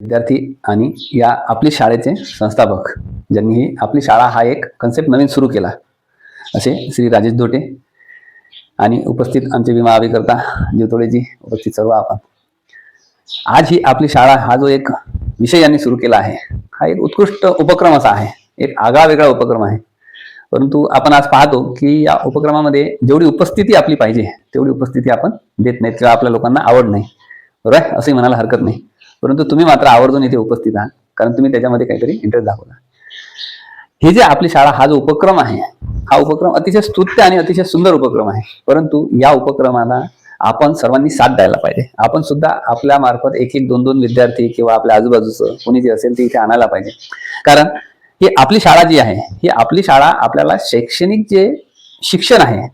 विद्यार्थी आणि या आपली शाळेचे संस्थापक ज्यांनी ही आपली शाळा हा एक कन्सेप्ट नवीन सुरू केला असे श्री राजेश धोटे आणि उपस्थित आमचे विमा अभिकर्ता जीवतोडेजी उपस्थित सर्व आपण. आज ही आपली शाळा हा जो एक विषय यांनी सुरू केला आहे हा एक उत्कृष्ट उपक्रम असा आहे एक आगळा वेगळा उपक्रम आहे. परंतु आपण आज पाहतो की या उपक्रमामध्ये जेवढी उपस्थिती आपली पाहिजे तेवढी उपस्थिती आपण देत नाहीत किंवा आपल्या लोकांना आवड नाही. बरोबर आहे? असंही म्हणायला हरकत नाही. परंतु तुम्ही मात्र आवर्जून इथे उपस्थित आहात कारण तुम्ही त्याच्यामध्ये काहीतरी इंटरेस्ट दाखवला. हे जे आपली शाळा हा जो उपक्रम आहे हा उपक्रम अतिशय स्तुत्य आणि अतिशय सुंदर उपक्रम आहे. परंतु या उपक्रमाला आपण सर्वांनी साथ द्यायला पाहिजे. आपण सुद्धा आपल्या मार्फत एक एक दोन दोन विद्यार्थी किंवा आपल्या आजूबाजूचं कोणी जे असेल ते इथे आणायला पाहिजे. कारण ही आपली शाळा जी आहे ही आपली शाळा आपल्याला शैक्षणिक जे शिक्षण आहे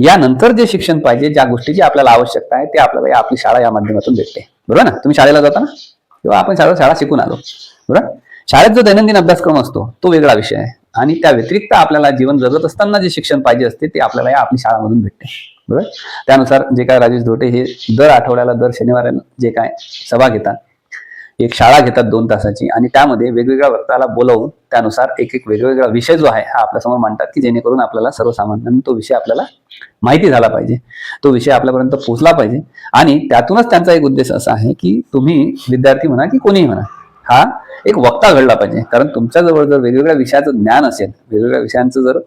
यानंतर जे शिक्षण पाहिजे ज्या गोष्टीची आपल्याला आवश्यकता आहे ते आपल्याला या आपली शाळा या माध्यमातून भेटते. बरोबर ना? तुम्ही शाळेला जाता ना किंवा आपण शाळा शाळा शिकून आलो. बरोबर? शाळेत जो दैनंदिन अभ्यासक्रम असतो तो वेगळा विषय आहे. आणि त्या व्यतिरिक्त आपल्याला जीवन जगत असताना जे शिक्षण पाहिजे असते ते आपल्याला या आपली शाळामधून भेटते. बरोबर? त्यानुसार जे काय राजेश धोटे हे दर आठवड्याला दर शनिवाराला जे काय सभा घेतात एक शाळा घेतात दोन तासाची आणि त्यामध्ये वेगवेगळ्या वक्ताला बोलवून त्यानुसार एक एक वेगवेगळा विषय जो आहे हा आपल्यासमोर मांडतात की जेणेकरून आपल्याला सर्वसामान्यांना तो विषय आपल्याला माहिती झाला पाहिजे. तो विषय आपल्यापर्यंत पोहोचला पाहिजे. आणि त्यातूनच त्यांचा एक उद्देश असा आहे की तुम्ही विद्यार्थी म्हणा की कोणीही म्हणा हा एक वक्ता घडला पाहिजे. कारण तुमच्याजवळ जर वेगवेगळ्या विषयाचं ज्ञान असेल वेगवेगळ्या विषयांचं जर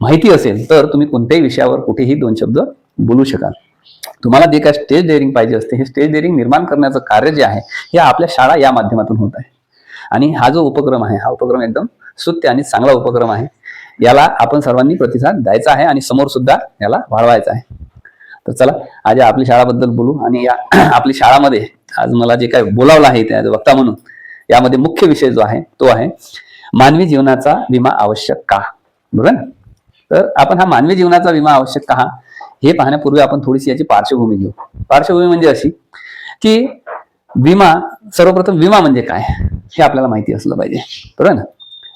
माहिती असेल तर तुम्ही कोणत्याही विषयावर कुठेही दोन शब्द बोलू शकाल. तुम्हाला जे काय स्टेज डेअरिंग पाहिजे असते हे स्टेज डेअरिंग निर्माण करण्याचं कार्य जे आहे हे आपल्या शाळा या माध्यमातून होत आहे. आणि हा जो उपक्रम आहे हा उपक्रम एकदम स्तुत्य आणि चांगला उपक्रम आहे. याला आपण सर्वांनी प्रतिसाद द्यायचा आहे आणि समोर सुद्धा याला वाढवायचा आहे. तर चला आज आपली शाळाबद्दल बोलू आणि या आपली शाळामध्ये आज मला जे काय बोलावलं आहे त्या वक्ता म्हणून यामध्ये मुख्य विषय जो आहे तो आहे मानवी जीवनाचा विमा आवश्यक का? बरोबर? तर आपण हा मानवी जीवनाचा विमा आवश्यक का? हे पाहण्यापूर्वी आपण थोडीशी याची पार्श्वभूमी घेऊ. पार्श्वभूमी म्हणजे अशी की विमा सर्वप्रथम विमा म्हणजे काय? हे आपल्याला माहिती असलं पाहिजे. बरोबर ना?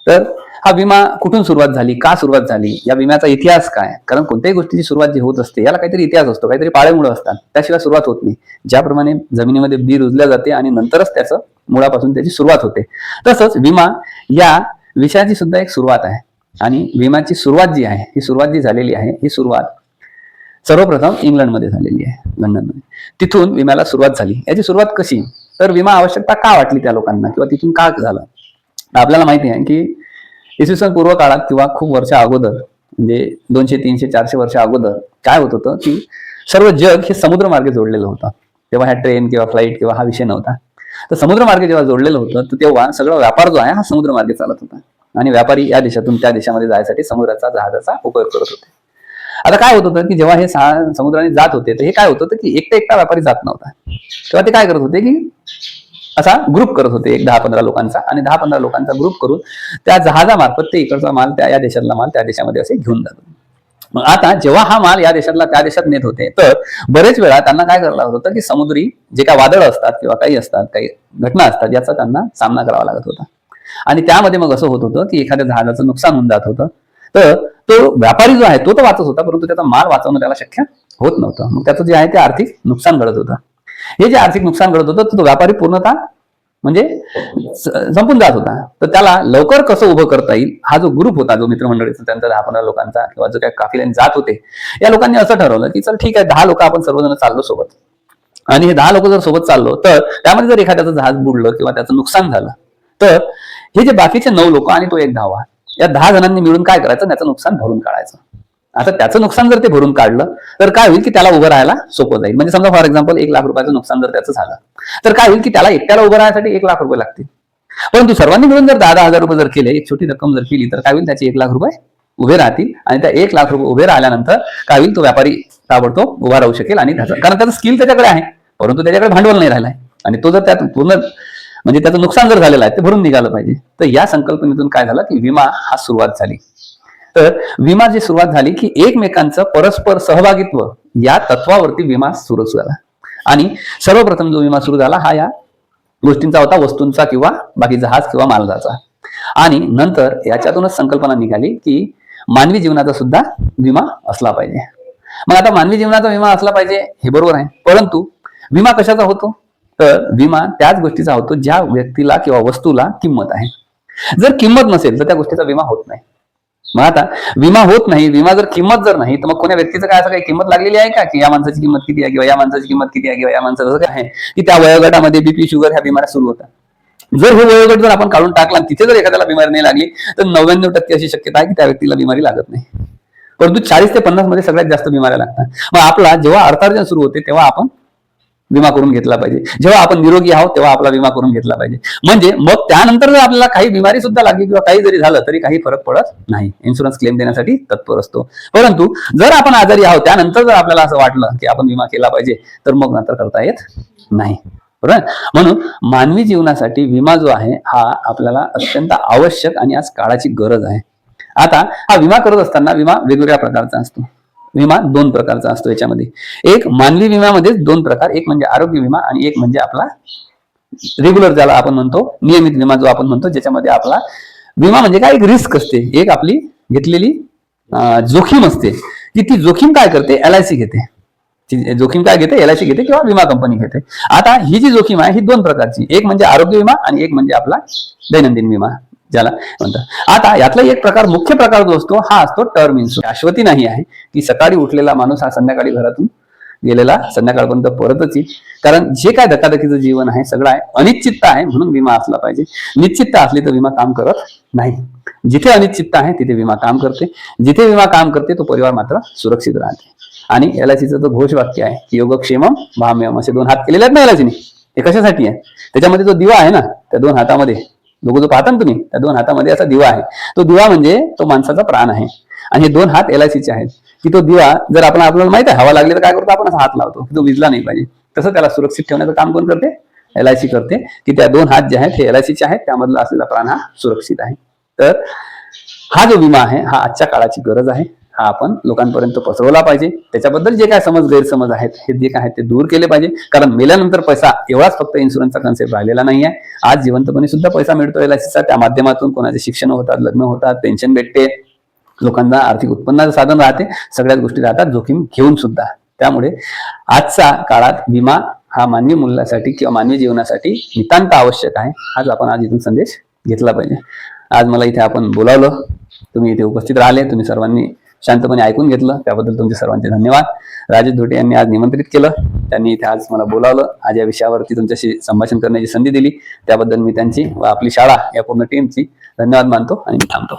तर हा विमा कुठून सुरुवात झाली? का सुरुवात झाली? या विम्याचा इतिहास काय? कारण कोणत्याही गोष्टीची सुरुवात जी होत असते याला काहीतरी इतिहास असतो. काहीतरी पाळेमुळं असतात. त्याशिवाय सुरुवात होत नाही. ज्याप्रमाणे जमिनीमध्ये बी रुजल्या जाते आणि नंतरच त्याचं मुळापासून त्याची सुरुवात होते. तसंच विमा या विषयाची सुद्धा एक सुरुवात आहे. आणि विम्याची सुरुवात जी आहे ही सुरुवात जी झालेली आहे ही सुरुवात सर्वप्रथम इंग्लंडमध्ये झालेली आहे लंडनमध्ये. तिथून विम्याला सुरुवात झाली. याची सुरुवात कशी? तर विमा आवश्यकता का वाटली त्या लोकांना? किंवा तिथून का झालं? आपल्याला माहिती आहे की इसवी सन पूर्व काळात किंवा खूप वर्षा अगोदर म्हणजे दोनशे तीनशे चारशे वर्ष अगोदर काय होत होतं की सर्व जग हे समुद्रमार्गे जोडलेलं होतं. तेव्हा ह्या ट्रेन किंवा फ्लाईट किंवा हा विषय नव्हता. तर समुद्र मार्गे जेव्हा जोडलेलं होतं तर तेव्हा सगळा व्यापार जो आहे हा समुद्रमार्गे चालत होता. आणि व्यापारी या देशातून त्या देशामध्ये जायसाठी समुद्राचा जहाजाचा उपयोग करत होते. आता काय होत होतं की जेव्हा हे समुद्राने जात होते तर हे काय होत होतं की एकटा एकटा व्यापारी जात नव्हता. तेव्हा ते काय करत होते की असा ग्रुप करत होते एक दहा पंधरा लोकांचा आणि दहा पंधरा लोकांचा ग्रुप करून त्या जहाजामार्फत ते इकडचा माल त्या या देशातला माल त्या देशामध्ये असे घेऊन जातो मग आता जेव्हा हा माल या देशातला त्या देशात नेत होते तर बरेच वेळा त्यांना काय करावं लागत होतं की समुद्री जे काय वादळ असतात किंवा काही असतात काही घटना असतात याचा त्यांना सामना करावा लागत होता. आणि त्यामध्ये मग असं होत होतं की एखाद्या जहाजाचं नुकसान होऊन जात होतं. तर तो व्यापारी जो आहे तो तर वाचत होता परंतु त्याचा माल वाचवणं त्याला शक्य होत नव्हतं. मग त्याचं जे आहे ते आर्थिक नुकसान घडत होतं. हे जे आर्थिक नुकसान घडत होतं तर तो व्यापारी पूर्णतः म्हणजे संपून जात होता. तर त्याला लवकर कसं उभं करता येईल हा जो ग्रुप होता जो मित्रमंडळीचा त्यांचा दहा पंधरा लोकांचा किंवा जो काही काफिल्याने जात होते या लोकांनी असं ठरवलं की चल ठीक आहे दहा लोक आपण सर्वजण चाललो सोबत. आणि हे दहा लोक जर सोबत चाललो तर त्यामध्ये जर एखाद्याचं जहाज बुडलं किंवा त्याचं नुकसान झालं तर हे जे बाकीचे नऊ लोक आणि तो एक धावा या दहा जणांनी मिळून काय करायचं? त्याचं नुकसान भरून काढायचं. आता त्याचं नुकसान जर ते भरून काढलं तर काय होईल की त्याला उभं राहायला सोपं जाईल. म्हणजे समजा फॉर एक्झाम्पल एक लाख रुपयाचं नुकसान जर त्याचं झालं तर काय होईल की त्याला एकट्याला उभं राहण्यासाठी एक लाख रुपये लागतील. परंतु सर्वांनी मिळून जर दहा दहा हजार रुपये जर केले एक छोटी रक्कम जर केली तर काय होईल? त्याचे एक लाख रुपये उभे राहतील आणि त्या एक लाख रुपये उभे राहिल्यानंतर काय होईल? तो व्यापारी ताबडतोब उभा राहू शकेल आणि त्याचा कारण त्याचं स्किल त्याच्याकडे आहे परंतु त्याच्याकडे भांडवल नाही राहिलं आहे आणि तो जर त्यात पूर्ण म्हणजे त्याचं नुकसान जर झालेलं आहे ते भरून निघालं पाहिजे. तर या संकल्पनेतून काय झालं की विमा हा सुरुवात झाली. तर विमा जी सुरुवात झाली की एकमेकांचं परस्पर सहभागित्व या तत्वावरती विमा सुरू झाला. आणि सर्वप्रथम जो विमा सुरू झाला हा या गोष्टींचा होता वस्तूंचा किंवा बाकी जहाज किंवा मालदाचा आणि नंतर याच्यातूनच संकल्पना निघाली की मानवी जीवनाचा सुद्धा विमा असला पाहिजे. मग आता मानवी जीवनाचा विमा असला पाहिजे हे बरोबर आहे. परंतु विमा कशाचा होतो? तर विमा त्याच गोष्टीचा होतो ज्या व्यक्तीला किंवा वस्तूला किंमत आहे. जर किंमत नसेल तर त्या गोष्टीचा विमा होत नाही. मग आता विमा होत नाही विमा जर किंमत जर नाही तर मग कोण्या व्यक्तीचं काय असं काही किंमत लागलेली आहे का? की या माणसाची किंमत किती आहे किंवा या माणसाची किंमत किती आहे किंवा या माणसाचं काय आहे? की त्या वयोगटामध्ये बीपी शुगर ह्या बिमाऱ्या सुरू होतात जर हे वयोगट जर आपण काढून टाकला आणि तिथे जर एखाद्याला बिमारी नाही लागली तर नव्याण्णव टक्के अशी शक्यता आहे की त्या व्यक्तीला बिमारी लागत नाही. परंतु चाळीस ते पन्नासमध्ये सगळ्यात जास्त बिमाऱ्या लागतात. मग आपला जेव्हा अर्थार्जन सुरू होते तेव्हा आपण विमा करून घेतला पाहिजे. जेव्हा आपण निरोगी आहोत तेव्हा आपला विमा करून घेतला पाहिजे. म्हणजे मग त्यानंतर जर आपल्याला काही बिमारी सुद्धा लागली किंवा काही जरी झालं तरी काही फरक पडत नाही. इन्शुरन्स क्लेम देण्यासाठी तत्पर असतो. परंतु जर आपण आजारी आहोत त्यानंतर जर आपल्याला असं वाटलं की आपण विमा केला पाहिजे तर मग नंतर करता येत नाही. बरोबर? म्हणून मानवी जीवनासाठी विमा जो आहे हा आपल्याला अत्यंत आवश्यक आणि आज काळाची गरज आहे. आता हा विमा करत असताना विमा वेगवेगळ्या प्रकारचा असतो. विमा दोन प्रकारचा असतो याच्यामध्ये. एक मानवी विम्यामध्ये दोन प्रकार एक म्हणजे आरोग्य विमा आणि एक म्हणजे आपला रेग्युलर ज्याला आपण म्हणतो नियमित विमा जो आपण म्हणतो ज्याच्यामध्ये आपला विमा म्हणजे काय? एक रिस्क असते. एक आपली घेतलेली जोखीम असते. की ती जोखीम काय करते? एल आय सी घेते. जोखीम काय घेते? एल घेते किंवा विमा कंपनी घेते. आता ही जी जोखीम आहे ही दोन प्रकारची. एक म्हणजे आरोग्य विमा आणि एक म्हणजे आपला दैनंदिन विमा. ज्याला म्हणतात. आता यातला एक प्रकार मुख्य प्रकार जो असतो हा असतो टर्म इन्शुरन्स शाश्वती नाही आहे की सकाळी उठलेला माणूस हा संध्याकाळी घरातून गेलेला संध्याकाळपर्यंत परतच येईल. कारण जे काय धकाधकीचं जीवन आहे सगळं आहे अनिश्चितता आहे म्हणून विमा असला पाहिजे. निश्चितता असली तर विमा काम करत नाही. जिथे अनिश्चितता आहे तिथे विमा काम करते. जिथे विमा काम करते तो परिवार मात्र सुरक्षित राहते. आणि एल आय सीचं जो घोषवाक्य आहे की योगक्षेमम भाम्यम असे दोन हात केलेले आहेत ना एल आय हे कशासाठी आहे? त्याच्यामध्ये जो दिवा आहे ना त्या दोन हातामध्ये लोक जो पाहता ना तुम्ही त्या दोन हातामध्ये असा दिवा आहे. तो दिवा म्हणजे तो माणसाचा प्राण आहे. आणि हे दोन हात एल आय सीचे आहेत. की तो दिवा जर आपण आपल्याला माहीत आहे हवा लागली तर काय करतो? आपण असा हात लावतो. की तो विजला नाही पाहिजे. तसं त्याला सुरक्षित ठेवण्याचं काम कोण करते? एल आय सी करते. की त्या दोन हात जे आहेत हे एल आय सीचे आहेत. त्यामधला असलेला प्राण हा सुरक्षित आहे. तर हा जो विमा आहे हा आजच्या काळाची गरज आहे. हा आपण लोकांपर्यंत पसरवला पाहिजे. त्याच्याबद्दल जे काय समज गैरसमज आहेत हे जे काय आहेत ते दूर केले पाहिजे. कारण मेल्यानंतर पैसा एवढाच फक्त इन्शुरन्सचा कन्सेप्ट राहिलेला नाही आहे आज जिवंतपणे सुद्धा पैसा मिळतो एल त्या माध्यमातून कोणाचे शिक्षण होतात लग्न होतात पेन्शन भेटते. लोकांना आर्थिक उत्पन्नाचं साधन राहते. सगळ्याच गोष्टी राहतात जोखीम घेऊन सुद्धा. त्यामुळे आजच्या काळात विमा हा मानवी मूल्यासाठी किंवा मानवी जीवनासाठी नितांत आवश्यक आहे. आज आपण आज इथून संदेश घेतला पाहिजे. आज मला इथे आपण बोलावलं. तुम्ही इथे उपस्थित राहिले. तुम्ही सर्वांनी शांतपणे ऐकून घेतलं. त्याबद्दल तुमचे सर्वांचे धन्यवाद. राजेश धोटे यांनी आज निमंत्रित केलं. त्यांनी इथे आज मला बोलावलं. आज या विषयावरती तुमच्याशी संभाषण करण्याची संधी दिली. त्याबद्दल मी त्यांची व आपली शाळा या पूर्ण टीमची धन्यवाद मानतो आणि मी थांबतो.